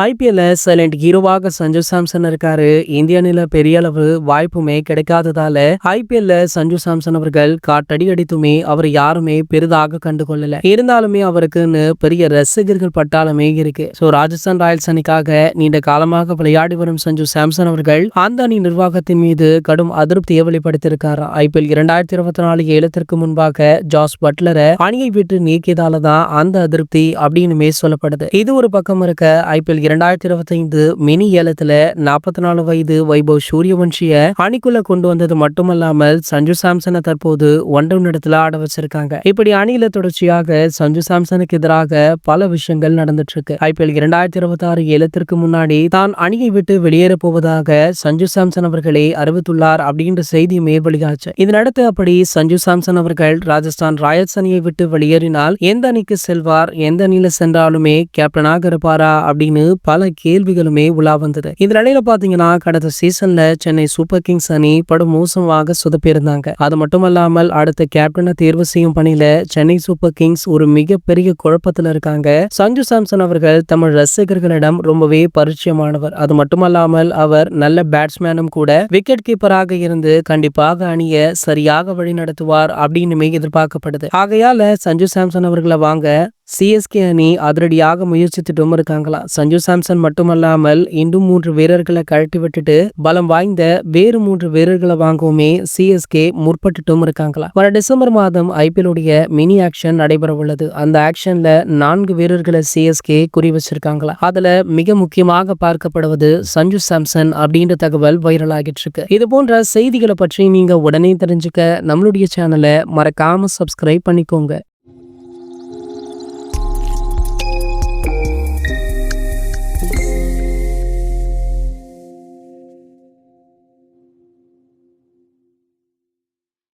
ஐபிஎல்ல சைலண்ட் ஹீரோவாக சஞ்சு சாம்சன் இருக்காரு. இந்திய அணில பெரிய அளவு வாய்ப்புமே கிடைக்காததால ஐபிஎல்ல சஞ்சு சாம்சன் அவர்கள் காட்டடி அடித்துமே அவர் யாருமே பெரிதாக கண்டுகொள்ளல. இருந்தாலுமே அவருக்குன்னு பெரிய ரசிகர்கள் பட்டாளமே இருக்கு. சோ ராஜஸ்தான் ராயல்ஸ் அணிக்காக நீண்ட காலமாக விளையாடி வரும் சஞ்சு சாம்சன் அவர்கள் அந்த அணி நிர்வாகத்தின் மீது கடும் அதிருப்தியை வெளிப்படுத்தியிருக்காரு? ஐபிஎல் இரண்டாயிரத்தி இருபத்தி நாலு ஏலத்திற்கு முன்பாக ஜாஸ் பட்லரை அணியை விட்டு நீக்கியதால தான் அந்த அதிருப்தி அப்படின்னுமே சொல்லப்படுது. இது ஒரு பக்கம் இருக்க ஐபிஎல் இரண்டாயிரத்தி இருபத்தி ஐந்து மினி ஏலத்துல நாற்பத்தி நாலு வயது வைபவ் சூரியவன்ஷிய அணிக்குள்ள கொண்டு வந்தது மட்டுமல்லாமல் சஞ்சு சாம்சனை தற்போது ஒன் டவுன் இடத்துல ஆட வச்சிருக்காங்க. இப்படி அணியில தொடர்ச்சியாக சஞ்சு சாம்சனுக்கு எதிராக பல விஷயங்கள் நடந்துட்டு இருக்கு ஐபிஎல் இரண்டாயிரத்தி இருபத்தி ஆறு ஏலத்திற்கு முன்னாடி தான் அணியை விட்டு வெளியேற போவதாக சஞ்சு சாம்சன் அவர்களே அறிவித்துள்ளார் அப்படின்ற செய்தியுமே வெளியாச்சு. இதனடுத்து அப்படி சஞ்சு சாம்சன் அவர்கள் ராஜஸ்தான் ராயல்ஸ் அணியை விட்டு வெளியேறினால் எந்த அணிக்கு செல்வார் எந்த அணியில சென்றாலுமே கேப்டனாக இருப்பாரா அப்படின்னு பல கேள்விகளுமே உலா வந்தது. இந்த நிலையில பாத்தீங்கன்னா கடந்த சீசன்ல சென்னை சூப்பர் கிங்ஸ் அணி படும் மோசமாக சொதப்பியிருந்தாங்க. அது மட்டுமல்லாமல் அடுத்த கேப்டனை தேர்வு செய்யும் பணியில சென்னை சூப்பர் கிங்ஸ் ஒரு மிகப்பெரிய குழப்பத்துல இருக்காங்க. சஞ்சு சாம்சன் அவர்கள் தமிழ் ரசிகர்களிடம் ரொம்பவே பரிச்சயமானவர். அது மட்டுமல்லாமல் அவர் நல்ல பேட்ஸ்மேனும் கூட விக்கெட் கீப்பராக இருந்து கண்டிப்பாக அணிய சரியாக வழி நடத்துவார் அப்படின்னுமே எதிர்பார்க்கப்படுது. ஆகையால சஞ்சு சாம்சன் அவர்களை வாங்க சிஎஸ்கே அணி அதிரடியாக முயற்சித்துட்டும் இருக்காங்களா சஞ்சு சாம்சன் மட்டுமல்லாமல் இன்னும் மூன்று வீரர்களை கழட்டி விட்டுட்டு பலம் வாய்ந்த வேறு மூன்று வீரர்களை வாங்கவுமே சிஎஸ்கே முற்பட்டுட்டும் இருக்காங்களா? வர டிசம்பர் மாதம் ஐபிஎல் உடைய மினி ஆக்ஷன் நடைபெற உள்ளது அந்த ஆக்ஷன்ல நான்கு வீரர்களை சிஎஸ்கே குறி வச்சிருக்காங்களா அதுல மிக முக்கியமாக பார்க்கப்படுவது சஞ்சு சாம்சன் அப்படின்ற தகவல் வைரல் ஆகிட்டு இருக்கு இது போன்ற செய்திகளை பற்றி நீங்க உடனே தெரிஞ்சுக்க நம்மளுடைய சேனலை மறக்காம சப்ஸ்கிரைப் பண்ணிக்கோங்க.